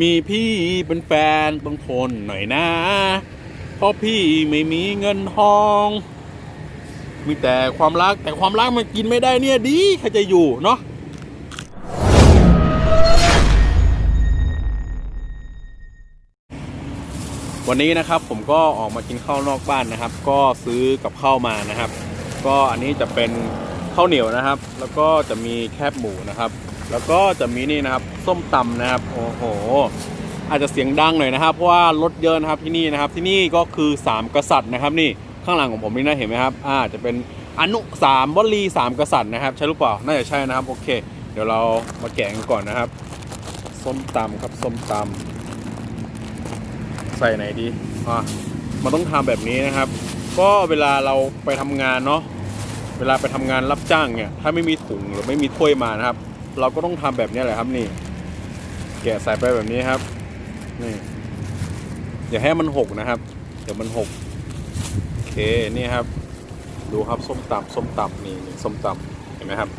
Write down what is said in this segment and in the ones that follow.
มีพี่เป็นแฟนต้องทนหน่อยนะ เพราะพี่ไม่มีเงินทอง มีแต่ความรักแต่ความรักมันกินไม่ได้เนี่ยดีใครจะอยู่เนาะวันนี้นะครับผมก็ออกมากินข้าวนอกบ้านนะครับ ก็ซื้อกับข้าวมานะครับ ก็อันนี้จะเป็นข้าวเหนียวนะครับ แล้วก็จะมีแคบหมูนะครับ แล้วก็จะมีนี่นะครับส้มตำนะครับโอ้โหอาจจะเสียงดังหน่อยนะครับเพราะว่ารถเยอะนะครับที่นี่นะครับที่นี่ก็คือสามกษัตริย์นะครับ นี่ข้างหลังของผมนี่นะเห็นไหมครับอ่าจะเป็นอนุสามวลีสามกษัตริย์นะครับ ใช่หรือเปล่าน่าจะใช่นะครับโอเค เดี๋ยวเรามาแกะกันก่อนนะครับส้มตำครับส้มตำใส่ไหนดีอะมันต้องทำแบบนี้นะครับ ก็เวลาเราไปทำงานเนาะเวลาไปทำงานรับจ้างเนี่ยถ้าไม่มีถุงหรือไม่มีถ้วยมานะครับ เราก็ต้องทำแบบนี้แหละครับนี่ แกะใส่ไปแบบนี้ครับ นี่อย่าให้มันหกนะครับ เดี๋ยวมันหกโอเคนี่ครับ ดูครับส้มตำส้มตำนี่นี่ส้มตำเห็นไหมครับ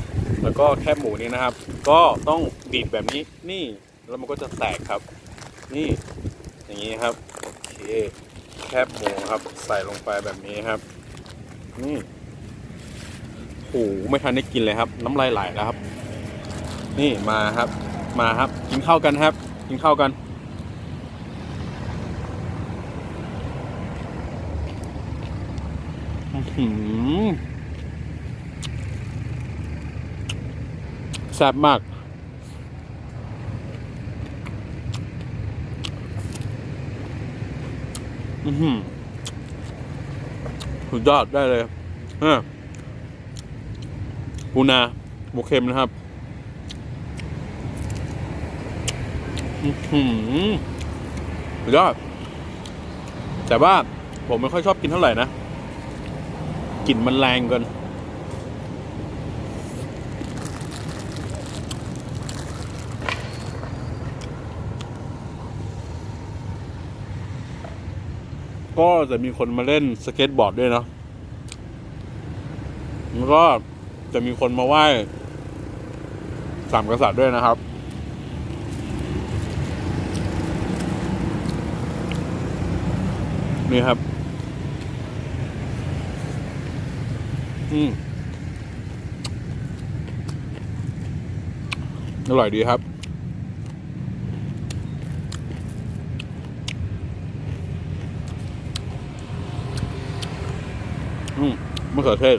แล้วก็แคบหมูนี่นะครับ ก็ต้องบีบแบบนี้นี่แล้วมันก็จะแตกครับ นี่อย่างนี้ครับโอเคแคบหมูครับ ใส่ลงไปแบบนี้ครับ นี่โอ้ไม่ทันได้กินเลยครับ น้ำลายไหลแล้วครับ นี่มาครับ มาครับ กินข้าวกันครับ กินข้าวกัน แซ่บมาก อือหือสุดยอดได้เลยเออปูนาหมูเค็มนะครับ อือ หือยอดแต่ว่าผมไม่ค่อยชอบกินเท่าไหร่นะกลิ่นมันแรงเกินก็จะมีคนมาเล่นสเก็ตบอร์ดด้วยเนาะแล้วก็จะมีคนมาไหว้สามกษัตริย์ด้วยนะครับ นี่ครับ อืมอร่อยดีครับ อืมมะเขือเทศ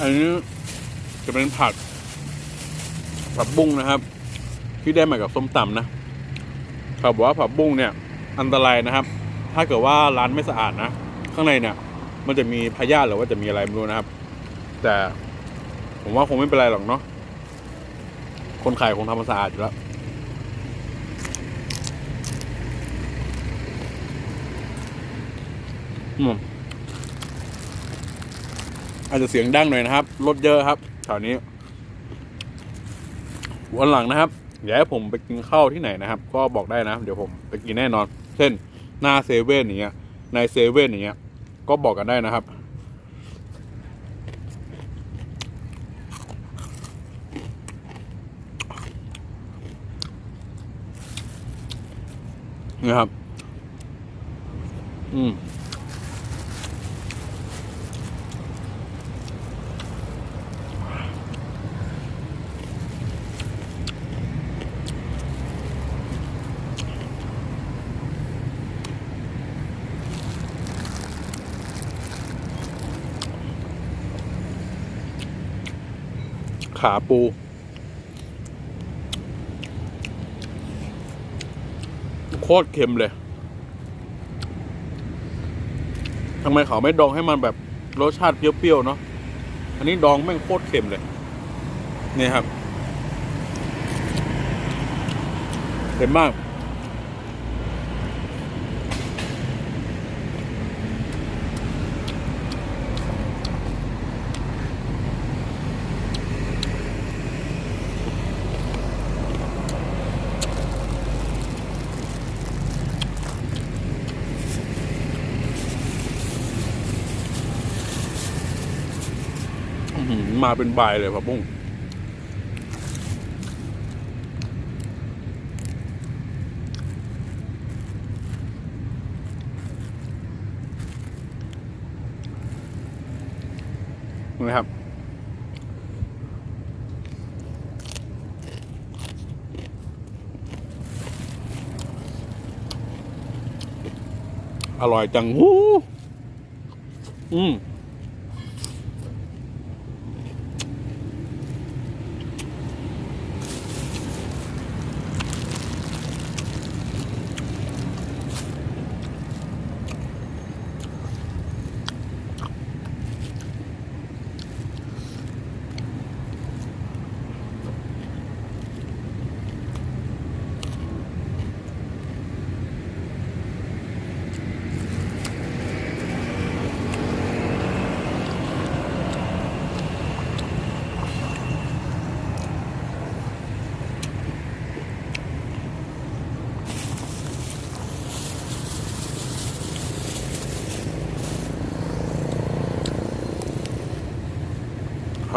อันนี้จะเป็นผัดผักบุ้งนะครับ ที่ได้มากับส้มตำนะเขาบอกว่าผักบุ้งเนี่ย อันตรายนะครับ ถ้าเกิดว่าร้านไม่สะอาดนะข้างในเนี่ย มันจะมีพยาธิหรือว่าจะมีอะไรไม่รู้นะครับ แต่ผมว่าคงไม่เป็นไรหรอกเนาะคนขายคงทำมันสะอาดอยู่แล้วอืม อาจจะเสียงดังหน่อยนะครับ รถเยอะครับแถวนี้ วันหลังนะครับอยากให้ผมไปกินข้าวที่ไหนนะครับ ก็บอกได้นะ เดี๋ยวผมไปกินแน่นอน เช่น หน้าเซเว่นอย่างเงี้ย ในเซเว่นอย่างเงี้ย ก็บอกกันได้นะครับนี่ครับ อืม ขาปู โคตรเค็มเลยทำไมเขาไม่ดองให้มันแบบรสชาติเปรี้ยวๆเนาะอันนี้ดองแม่งโคตรเค็มเลย นี่ครับเค็มมาก มาเป็นใบเลยผักบุ้งนะครับ อร่อยจังหูอืม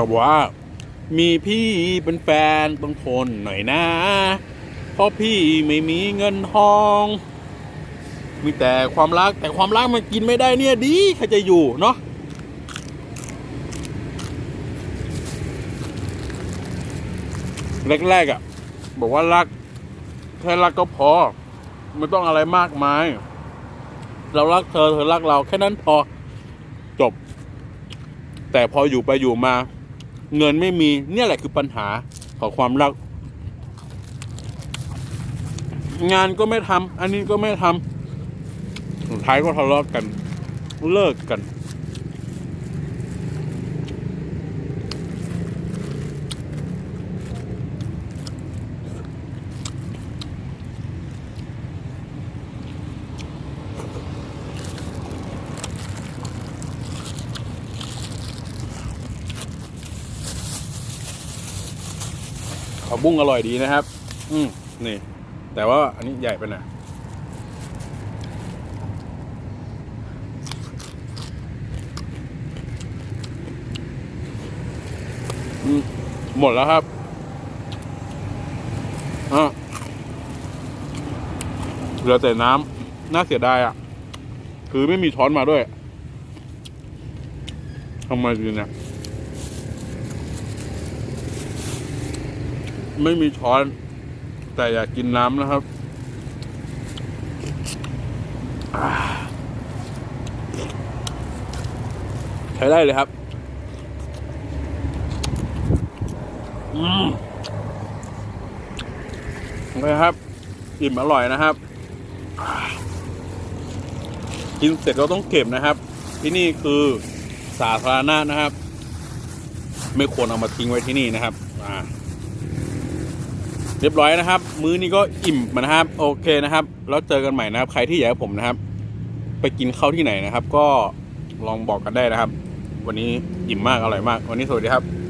เขาบว่า มีพี่เป็นแฟนต้องทนหน่อยนะ เพราะพี่ไม่มีเงินทอง มีแต่ความรักแต่ความรักมันกินไม่ได้เนี่ยดีใครจะอยู่เนาะแรกๆอะ่ะ บอกว่ารักแค่รักก็พอ ไม่ต้องอะไรมากมาย เรารักเธอเธอรักเราแค่นั้นพอจบ แต่พออยู่ไปอยู่มา เงินไม่มีเนี่ยแหละคือปัญหาของความรัก งานก็ไม่ทำอันนี้ก็ไม่ทำสุดท้ายก็ทะเลาะกันเลิกกัน ผักบุ้งอร่อยดีนะครับ อืมนี่ แต่ว่าอันนี้ใหญ่ไปหน่อยอืมหมดแล้วครับอะเหลือแต่น้ำน่าเสียดายอะ คือไม่มีช้อนมาด้วยทำไมดีเนี่ย ไม่มีช้อน แต่อยากกินน้ำนะครับ ใช้ได้เลยครับอืมคครับ อิ่มอร่อยนะครับ กินเสร็จก็ต้องเก็บนะครับ ที่นี่คือสาธารณะนะครับ ไม่ควรเอามาทิ้งไว้ที่นี่นะครับ อ่า เรียบร้อยนะครับ มื้อนี้ก็อิ่มนะครับ โอเคนะครับ แล้วเจอกันใหม่นะครับ ใครที่อยากให้ผมนะครับ ไปกินข้าวที่ไหนนะครับ ก็ลองบอกกันได้นะครับ วันนี้อิ่มมากอร่อยมาก วันนี้สวัสดีครับ